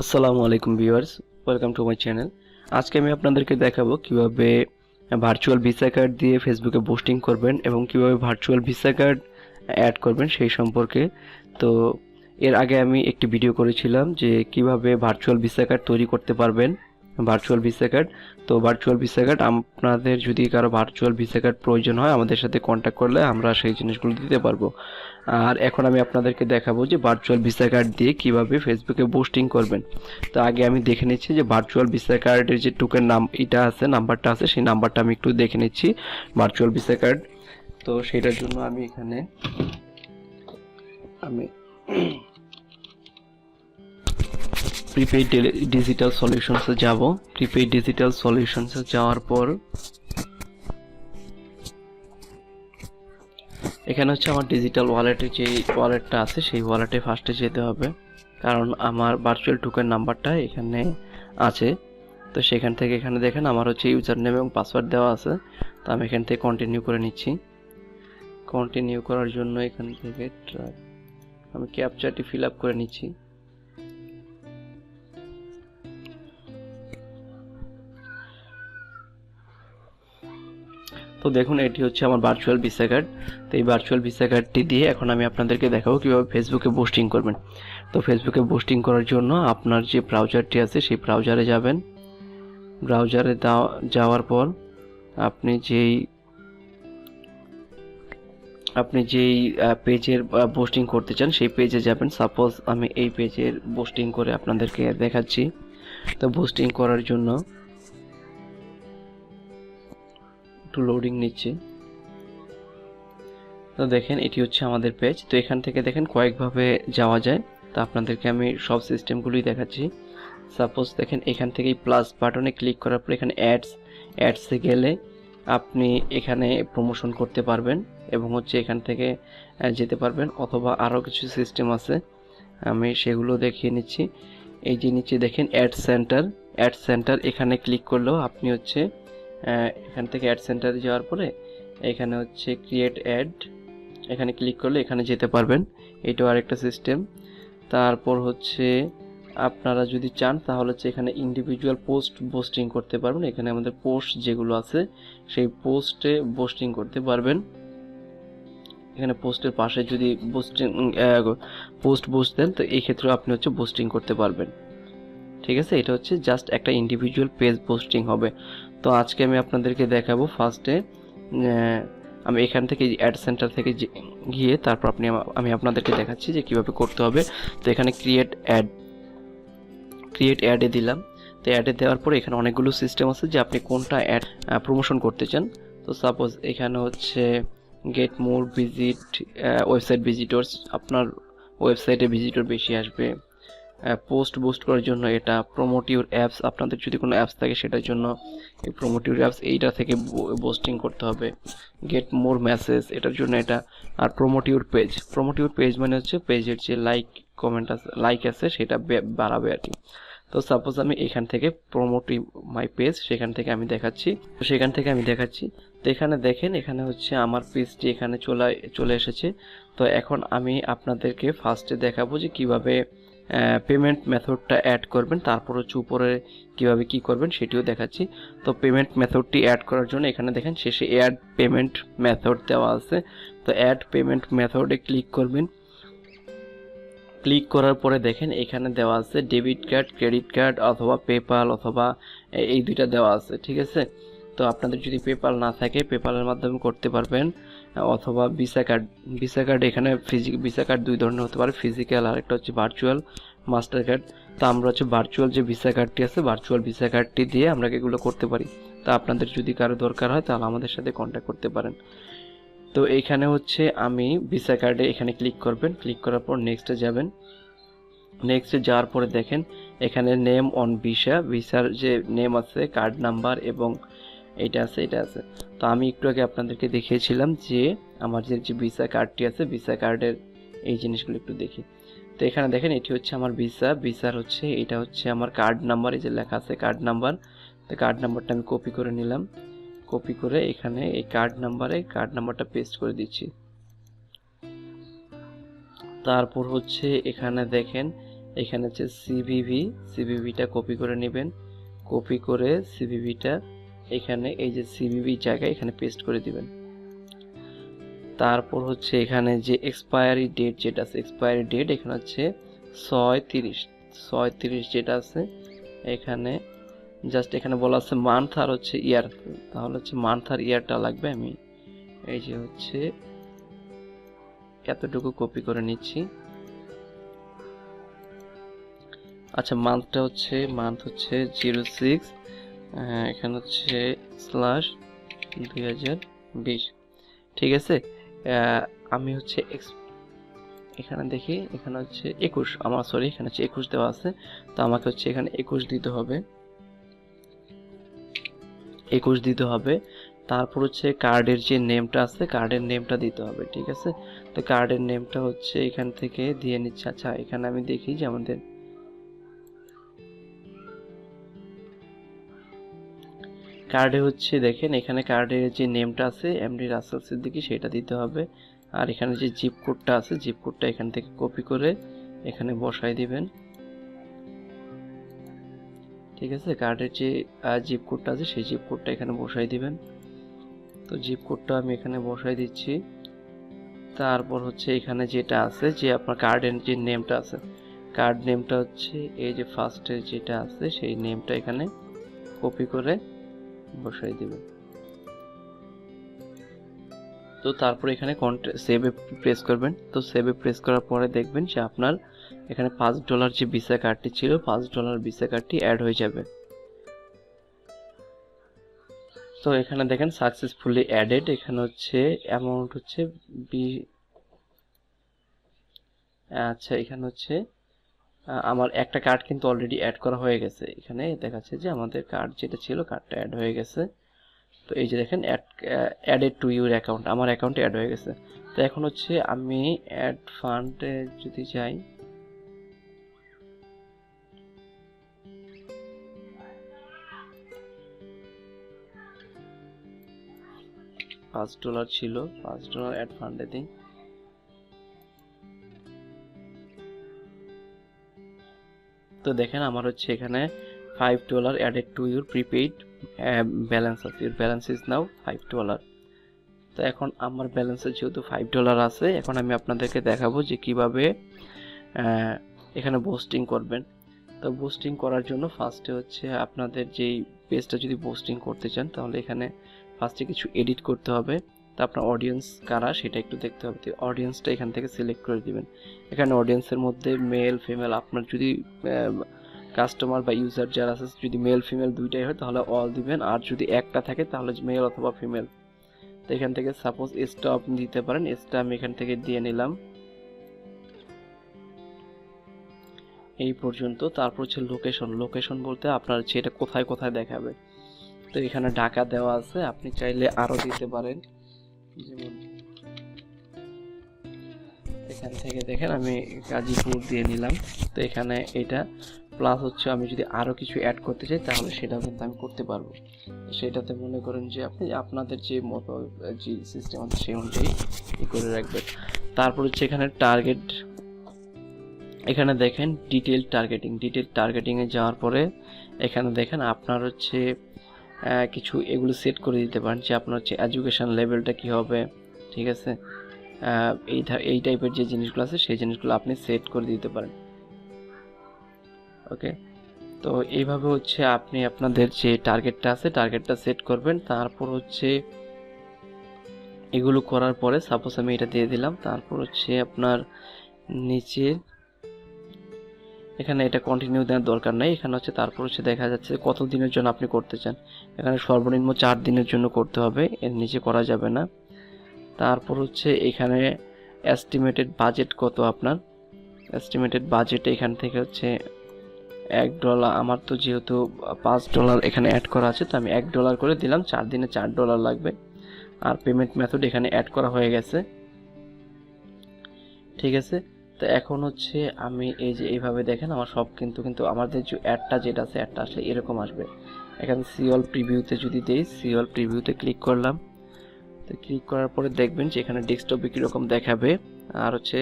আসসালামু আলাইকুম viewers, welcome to my channel. আজকে আমি আপনাদেরকে দেখাবো কীভাবে ভার্চুয়াল ভিসা কার্ড দিয়ে ফেসবুকে পোস্টিং করবেন এবং কীভাবে ভার্চুয়াল ভিসা কার্ড অ্যাড করবেন সেই সম্পর্কে। তো এর আগে আমি একটি ভিডিও করেছিলাম যে কীভাবে ভার্চুয়াল ভিসা কার্ড তৈরি করতে পারবেন। ভার্চুয়াল ভিসা কার্ড তো ভার্চুয়াল ভিসা কার্ড আপনাদের যদি কারও ভার্চুয়াল ভিসা কার্ড প্রয়োজন হয়, আমাদের সাথে কন্ট্যাক্ট করলে আমরা সেই জিনিসগুলো দিতে পারব। আর এখন আমি আপনাদেরকে দেখাবো যে ভার্চুয়াল ভিসা কার্ড দিয়ে কীভাবে ফেসবুকে পোস্টিং করবেন। তো আগে আমি দেখে নিচ্ছি যে ভার্চুয়াল ভিসা কার্ডের যে টোকেন নাম, এটা আছে, নাম্বারটা আছে, সেই নাম্বারটা আমি একটু দেখে নিচ্ছি ভার্চুয়াল ভিসা কার্ড তো সেটার জন্য আমি এখানে আমি প্রিপেইড ডিজিটাল সলিউশনসে যাব। প্রিপেইড ডিজিটাল সলিউশনসে যাওয়ার পর এখানে হচ্ছে আমার ডিজিটাল ওয়ালেটে যে ওয়ালেটটা আছে, সেই ওয়ালেটে ফার্স্টে যেতে হবে। কারণ আমার ভার্চুয়াল টোকেন নাম্বারটা এখানে আছে। তো সেখান থেকে এখানে দেখেন আমার হচ্ছে ইউজার নেম এবং পাসওয়ার্ড দেওয়া আছে। তো আমি এখান থেকে কন্টিনিউ করে নিচ্ছি। কন্টিনিউ করার জন্য এখান থেকে আমি ক্যাপচারটি ফিল আপ করে নিচ্ছি। তো দেখুন, এটি হচ্ছে আমার ভার্চুয়াল ভিসা কার্ড তো এই ভার্চুয়াল ভিসা কার্ডটি দিয়ে এখন আমি আপনাদেরকে দেখাবো কীভাবে ফেসবুকে পোস্টিং করবেন। তো ফেসবুকে পোস্টিং করার জন্য আপনার যে ব্রাউজারটি আছে, সেই ব্রাউজারে যাবেন। ব্রাউজারে যাওয়ার পর আপনি যেই আপনি যেই পেজের পোস্টিং করতে চান, সেই পেজে যাবেন। সাপোজ আমি এই পেজের পোস্টিং করে আপনাদেরকে দেখাচ্ছি। তো পোস্টিং করার জন্য একটু লোডিং নিচ্ছে। তো দেখেন, এটি হচ্ছে আমাদের পেজ তো এখান থেকে দেখেন কয়েকভাবে যাওয়া যায়। তো আপনাদেরকে আমি সব সিস্টেমগুলোই দেখাচ্ছি। সাপোজ দেখেন, এখান থেকেই প্লাস বাটনে ক্লিক করার পর এখানে অ্যাডস অ্যাডসে গেলে আপনি এখানে প্রমোশন করতে পারবেন এবং হচ্ছে এখান থেকে যেতে পারবেন অথবা আরও কিছু সিস্টেম আছে। আমি সেগুলো দেখিয়ে নিচ্ছি। এই যে নিচে দেখেন অ্যাড সেন্টার অ্যাড সেন্টার এখানে ক্লিক করলেও আপনি হচ্ছে এখান থেকে অ্যাড সেন্টারে যাওয়ার পরে এখানে হচ্ছে ক্রিয়েট অ্যাড এখানে ক্লিক করলে এখানে যেতে পারবেন। এটাও আরেকটা সিস্টেম তারপর হচ্ছে আপনারা যদি চান তাহলে হচ্ছে এখানে ইন্ডিভিজুয়াল পোস্ট পোস্টিং করতে পারবেন। এখানে আমাদের পোস্ট যেগুলো আছে, সেই পোস্টে বোস্টিং করতে পারবেন। এখানে পোস্টের পাশে যদি পোস্টিং পোস্ট পোস্ট দেন, তো এই ক্ষেত্রে আপনি হচ্ছে পোস্টিং করতে পারবেন। ঠিক আছে? এটা হচ্ছে জাস্ট একটা ইন্ডিভিজুয়াল পেজ পোস্টিং হবে। তো আজকে আমি আপনাদেরকে দেখাবো ফার্স্টে আমি এখান থেকে অ্যাড সেন্টার থেকে গিয়ে তারপর আপনি আমি আপনাদেরকে দেখাচ্ছি যে কীভাবে করতে হবে। তো এখানে ক্রিয়েট অ্যাড ক্রিয়েট অ্যাডে দিলাম। তো অ্যাডে দেওয়ার পরে এখানে অনেকগুলো সিস্টেম আছে যে আপনি কোনটা অ্যাড প্রমোশন করতে চান। তো সাপোজ এখানে হচ্ছে get more visit website visitors আপনার ওয়েবসাইটে ভিজিটর বেশি আসবে। পোস্ট বুস্ট করার জন্য এটা প্রমোটিউর অ্যাপস আপনাদের যদি কোনো অ্যাপস থাকে সেটার জন্য এই প্রমোটিউর অ্যাপস এইটা থেকে পোস্টিং করতে হবে। গেট মোর মেসেজ এটার জন্য এটা। আর প্রমোটিউর পেজ প্রমোটিউর পেজ মানে হচ্ছে পেজের যে লাইক কমেন্ট আছে লাইক আছে সেটা বাড়াবে আর কি। তো সাপোজ আমি এখান থেকে প্রমোটি মাই পেজ সেখান থেকে আমি দেখাচ্ছি। তো সেখান থেকে আমি দেখাচ্ছি। তো এখানে দেখেন, এখানে হচ্ছে আমার পেজটি এখানে চলে চলে এসেছে। তো এখন আমি আপনাদেরকে ফার্স্টে দেখাবো যে কীভাবে পেমেন্ট মেথডটা অ্যাড করবেন, তারপর হচ্ছে উপরে কীভাবে কি করবেন সেটিও দেখাচ্ছি। তো পেমেন্ট মেথডটি অ্যাড করার জন্য এখানে দেখেন শেষে অ্যাড পেমেন্ট মেথড দেওয়া আছে। তো অ্যাড পেমেন্ট মেথডে ক্লিক করবেন। ক্লিক করার পরে দেখেন এখানে দেওয়া আছে ডেবিট কার্ড ক্রেডিট কার্ড অথবা পেপাল অথবা এই দুইটা দেওয়া আছে, ঠিক আছে? তো আপনাদের যদি পেপাল না থাকে পেপালের মাধ্যমে করতে পারবেন। অথবা ভিসা কার্ড ভিসা কার্ড এখানে ফিজিক ভিসা কার্ড দুই ধরনের হতে পারে ফিজিক্যাল আর একটা হচ্ছে ভার্চুয়াল মাস্টার কার্ড তো আমরা হচ্ছে ভার্চুয়াল যে ভিসা কার্ডটি আছে ভার্চুয়াল ভিসা কার্ডটি দিয়ে আমরা এগুলো করতে পারি। তা আপনাদের যদি কারও দরকার হয়, তাহলে আমাদের সাথে কন্ট্যাক্ট করতে পারেন। তো এইখানে হচ্ছে আমি ভিসা কার্ডে এখানে ক্লিক করবেন। ক্লিক করার পর নেক্সটে যাবেন। নেক্সটে যাওয়ার পরে দেখেন, এখানে নেম অন ভিসা ভিসার যে নেম আছে কার্ড নাম্বার এবং এটা আছে এটা আছে। তো আমি একটু আগে আপনাদেরকে দেখিয়েছিলাম যে আমার যে যে ভিসা কার্ডটি আছে ভিসা কার্ডের এই জিনিসগুলো একটু দেখি। তো এখানে দেখেন, এটি হচ্ছে আমার ভিসা ভিসার হচ্ছে, এটা হচ্ছে আমার কার্ড নাম্বার এই যে লেখা আছে কার্ড নাম্বার তো কার্ড নাম্বারটা আমি কপি করে নিলাম। কপি করে এখানে এই কার্ড নাম্বারে কার্ড নাম্বারটা পেস্ট করে দিচ্ছি। তারপর হচ্ছে এখানে দেখেন, এখানে হচ্ছে সিভিভি সিভিভিটা কপি করে নেবেন। কপি করে সিভিভিটা এখানে এই যে সিভিভি জায়গায় এখানে পেস্ট করে দিবেন। তারপর হচ্ছে এখানে যে এক্সপায়ারি ডেট যেটা আছে এক্সপায়ারি ডেট এখানে হচ্ছে ছয় তিরিশ ছয় তিরিশ যেটা আছে, এখানে জাস্ট এখানে বলা আছে মান্থ আর হচ্ছে ইয়ার তাহলে হচ্ছে মান্থ আর ইয়ারটা লাগবে, আমি এই যে হচ্ছে এতটুকু কপি করে নিচ্ছি। আচ্ছা মান্থটা হচ্ছে মান্থ হচ্ছে জিরো সিক্স এখানে হচ্ছে স্ল্যাশ দুই হাজার বিশ। ঠিক আছে? আমি হচ্ছে এখানে দেখি, এখানে হচ্ছে একুশ। আমার সরি এখানে হচ্ছে একুশ দেওয়া আছে। তো আমাকে হচ্ছে এখানে একুশ দিতে হবে। একুশ দিতে হবে। তারপর হচ্ছে কার্ডের যে নেমটা আছে কার্ডের নেমটা দিতে হবে, ঠিক আছে? তো কার্ডের নেমটা হচ্ছে এখান থেকে দিয়ে নিচ্ছে। আচ্ছা এখানে আমি দেখি যে আমাদের কার্ডে হচ্ছে, দেখেন, এখানে কার্ডের যে নেমটা আছে এমডি রাসেল সিদ্দিকি, সেটা দিতে হবে। আর এখানে যে জিপ কোডটা আছে জিপ কোডটা এখান থেকে কপি করে এখানে বসাই দিবেন। ঠিক আছে? কার্ডের যে জিপ কোডটা আছে, সেই জিপ কোডটা এখানে বসাই দিবেন। তো জিপ কোডটা আমি এখানে বসাই দিচ্ছি। তারপর হচ্ছে এখানে যেটা আছে, যে আপনার কার্ডের যে নেমটা আছে কার্ড নেমটা হচ্ছে, এই যে ফার্স্টে যেটা আছে, সেই নেমটা এখানে কপি করে বসাই দিবেন তো তারপর এখানে সেভে প্রেস করবেন। তো সেভে প্রেস করার পরে দেখবেন যে আপনার এখানে পাঁচ ডলার যে ভিসা কার্ডটি ছিল, পাঁচ ডলার ভিসা কার্ডটি অ্যাড হয়ে যাবে। তো এখানে দেখেন সাকসেসফুলি অ্যাডেড এখানে হচ্ছে অ্যামাউন্ট হচ্ছে বি আচ্ছা এখানে হচ্ছে আমার একটা কার্ড কিন্তু অলরেডি অ্যাড করা হয়ে গেছে। এখানে দেখাচ্ছে যে আমাদের কার্ড যেটা ছিল কার্ডটা অ্যাড হয়ে গেছে। তো এই যে দেখেন add added to your account আমার অ্যাকাউন্টে অ্যাড হয়ে গেছে। তো এখন হচ্ছে আমি অ্যাড ফান্ডে যদি যাই, পাঁচ ডলার ছিল, পাঁচ ডলার অ্যাড ফান্ডে দিই। তো দেখেন আমার হচ্ছে এখানে five dollar added to your prepaid balance আছে your balance is now five dollar তো এখন আমার ব্যালেন্সে যেহেতু ফাইভ ডলার আছে এখন আমি আপনাদেরকে দেখাবো যে কীভাবে আহ, এখানে পোস্টিং করবেন। তো পোস্টিং করার জন্য ফার্স্টে হচ্ছে আপনাদের যেই পেজটা যদি পোস্টিং করতে চান তাহলে এখানে ফার্স্টে কিছু এডিট করতে হবে। তো আপনার অডিয়েন্স কারা, সেটা একটু দেখতে হবে। তো অডিয়েন্সটা এখান থেকে সিলেক্ট করে দিবেন। এখানে অডিয়েন্সের মধ্যে মেল ফিমেল আপনার যদি কাস্টমার বা ইউজার যারা আছে, যদি মেল ফিমেল দুইটাই হয়, তাহলে অল দিবেন। আর যদি একটা থাকে, তাহলে মেল অথবা ফিমেল তো এখান থেকে সাপোজ এসটা আপনি দিতে পারেন। এসটা আমি এখান থেকে দিয়ে নিলাম। এই পর্যন্ত। তারপর হচ্ছে লোকেশন লোকেশন বলতে আপনার এটা কোথায় কোথায় দেখাবে। তো এখানে ঢাকা দেওয়া আছে। আপনি চাইলে আরও দিতে পারেন। যেমন এখান থেকে দেখেন আমি গাজীপুর দিয়ে নিলাম। তো এখানে এটা প্লাস হচ্ছে আমি যদি আরও কিছু অ্যাড করতে চাই, তাহলে সেটাও কিন্তু আমি করতে পারব। সেটাতে মনে করেন যে আপনি আপনাদের যে মতো, যে সিস্টেম আছে সেই অনুযায়ী করে রাখবেন। তারপর হচ্ছে এখানে টার্গেট এখানে দেখেন ডিটেল টার্গেটিং ডিটেল টার্গেটিংয়ে যাওয়ার পরে এখানে দেখেন আপনার হচ্ছে কিছু এগুলো সেট করে দিতে পারেন যে আপনার হচ্ছে এডুকেশন লেভেলটা কি হবে, ঠিক আছে? এই এই টাইপের যে জিনিসগুলো আছে, সেই জিনিসগুলো আপনি সেট করে দিতে পারেন। ওকে তো এইভাবে হচ্ছে আপনি আপনাদের যে টার্গেটটা আছে টার্গেটটা সেট করবেন। তারপর হচ্ছে এগুলো করার পরে সাপোজ আমি এটা দিয়ে দিলাম, তারপর হচ্ছে আপনার নিচে এখানে এটা কন্টিনিউ দেওয়ার দরকার নাই। এখানে হচ্ছে তারপর হচ্ছে দেখা যাচ্ছে কত দিনের জন্য আপনি করতে চান। এখানে সর্বনিম্ন চার দিনের জন্য করতে হবে, এর নিচে করা যাবে না। তারপর হচ্ছে এখানে এস্টিমেটেড বাজেট কত আপনার? এস্টিমেটেড বাজেট এখান থেকে হচ্ছে এক ডলার আমার তো যেহেতু পাঁচ ডলার এখানে অ্যাড করা আছে, তো আমি এক ডলার করে দিলাম, চার দিনে চার ডলার লাগবে। আর পেমেন্ট মেথড এখানে অ্যাড করা হয়ে গেছে। ঠিক আছে? তো এখন হচ্ছে আমি এই যে এইভাবে দেখেন, আমার সব কিন্তু কিন্তু আমাদের যে অ্যাডটা যেটা আছে, অ্যাডটা আসলে এরকম আসবে। এখানে সিওল প্রিভিউতে যদি দেই সিওল প্রিভিউতে ক্লিক করলাম। তো ক্লিক করার পরে দেখবেন যে এখানে ডেস্কটপে কীরকম দেখাবে। আর হচ্ছে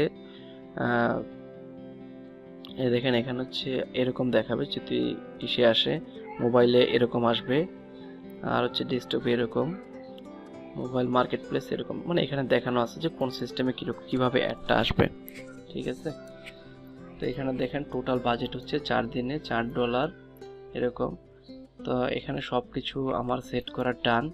দেখেন এখানে হচ্ছে এরকম দেখাবে, যদি ইসে আসে মোবাইলে এরকম আসবে। আর হচ্ছে ডেস্কটপে এরকম মোবাইল মার্কেট প্লেস এরকম। মানে এখানে দেখানো আছে যে কোন সিস্টেমে কীরকম কীভাবে অ্যাডটা আসবে। ঠিক আছে? তো এখানে দেখেন টোটাল বাজেট হচ্ছে চার দিনে চার ডলার এরকম। তো এখানে সব কিছু আমার সেট করা ডান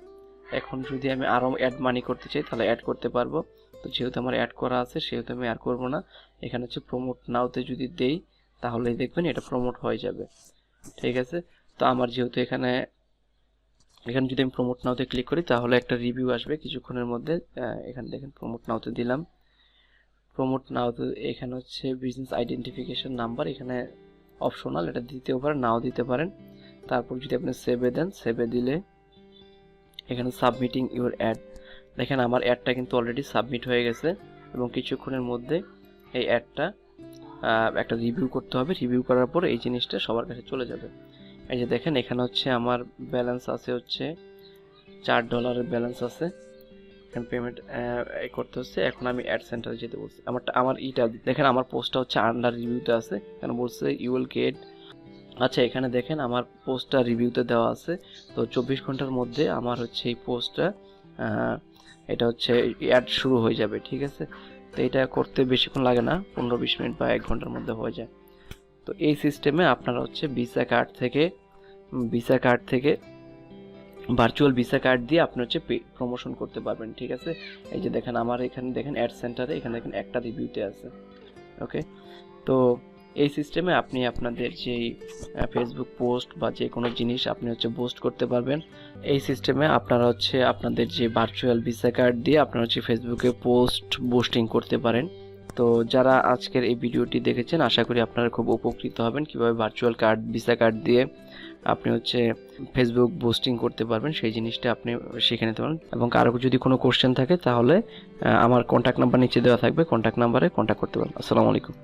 এখন যদি আমি আরও অ্যাড মানি করতে চাই, তাহলে অ্যাড করতে পারব। তো যেহেতু আমার অ্যাড করা আছে, সেহেতু আমি আর করব না। এখানে হচ্ছে প্রমোট নাওতে যদি দেই, তাহলেই দেখবেন এটা প্রমোট হয়ে যাবে। ঠিক আছে? তো আমার যেহেতু এখানে এখানে যদি আমি প্রমোট নাওতে ক্লিক করি, তাহলে একটা রিভিউ আসবে কিছুক্ষণের মধ্যে। এখানে দেখেন প্রমোট নাওতে দিলাম। প্রমোট নাওতে এখানে হচ্ছে বিজনেস আইডেন্টিফিকেশন নাম্বার এখানে অপশনাল এটা দিতেও পারেন, নাও দিতে পারেন। তারপর যদি আপনি সেভে দেন সেভে দিলে এখানে সাবমিটিং ইউর অ্যাড দেখেন আমার অ্যাডটা কিন্তু অলরেডি সাবমিট হয়ে গেছে এবং কিছুক্ষণের মধ্যে এই অ্যাডটা একটা রিভিউ করতে হবে। রিভিউ করার পর এই জিনিসটা সবার কাছে চলে যাবে। এই যে দেখেন, এখানে হচ্ছে আমার ব্যালেন্স আছে হচ্ছে চার ডলারের ব্যালেন্স আছে। এখানে পেমেন্ট করতে হচ্ছে। এখন আমি অ্যাড সেন্টারে যেতে বলছি। আমার আমার ইটা, দেখেন আমার পোস্টটা হচ্ছে আন্ডার রিভিউতে আছে। এখানে বলছে ইউ উইল গেট আচ্ছা এখানে দেখেন আমার পোস্টটা রিভিউতে দেওয়া আছে। তো চব্বিশ ঘণ্টার মধ্যে আমার হচ্ছে এই পোস্টটা এটা হচ্ছে অ্যাড শুরু হয়ে যাবে, ঠিক আছে? তো এটা করতে বেশিক্ষণ লাগে না, পনেরো বিশ মিনিট বা এক ঘণ্টার মধ্যে হয়ে যায়। তো এই সিস্টেমে আপনারা হচ্ছে ভিসা কার্ড থেকে ভিসা কার্ড থেকে ভার্চুয়াল ভিসা কার্ড দিয়ে আপনি হচ্ছে প্রমোশন করতে পারবেন, ঠিক আছে? এই যে দেখেন, আমার এখানে দেখেন অ্যাড সেন্টারে এখানে দেখেন একটা রিভিউতে আছে ওকে তো এই সিস্টেমে আপনি আপনাদের যেই ফেসবুক পোস্ট বা যে কোনো জিনিস আপনি হচ্ছে পোস্ট করতে পারবেন। এই সিস্টেমে আপনারা হচ্ছে আপনাদের যে ভার্চুয়াল ভিসা কার্ড দিয়ে আপনারা হচ্ছে ফেসবুকে পোস্ট বুস্টিং করতে পারেন। তো যারা আজকের এই ভিডিওটি দেখেছেন, আশা করি আপনারা খুব উপকৃত হবেন। কীভাবে ভার্চুয়াল কার্ড ভিসা কার্ড দিয়ে আপনি হচ্ছে ফেসবুক বোস্টিং করতে পারবেন, সেই জিনিসটা আপনি শিখে নিতে পারেন এবং কারও যদি কোনো কোশ্চেন থাকে, তাহলে আমার কন্ট্যাক্ট নাম্বার নিচে দেওয়া থাকবে। কন্ট্যাক্ট নাম্বারে কন্ট্যাক্ট করতে পারেন আসসালামু আলাইকুম।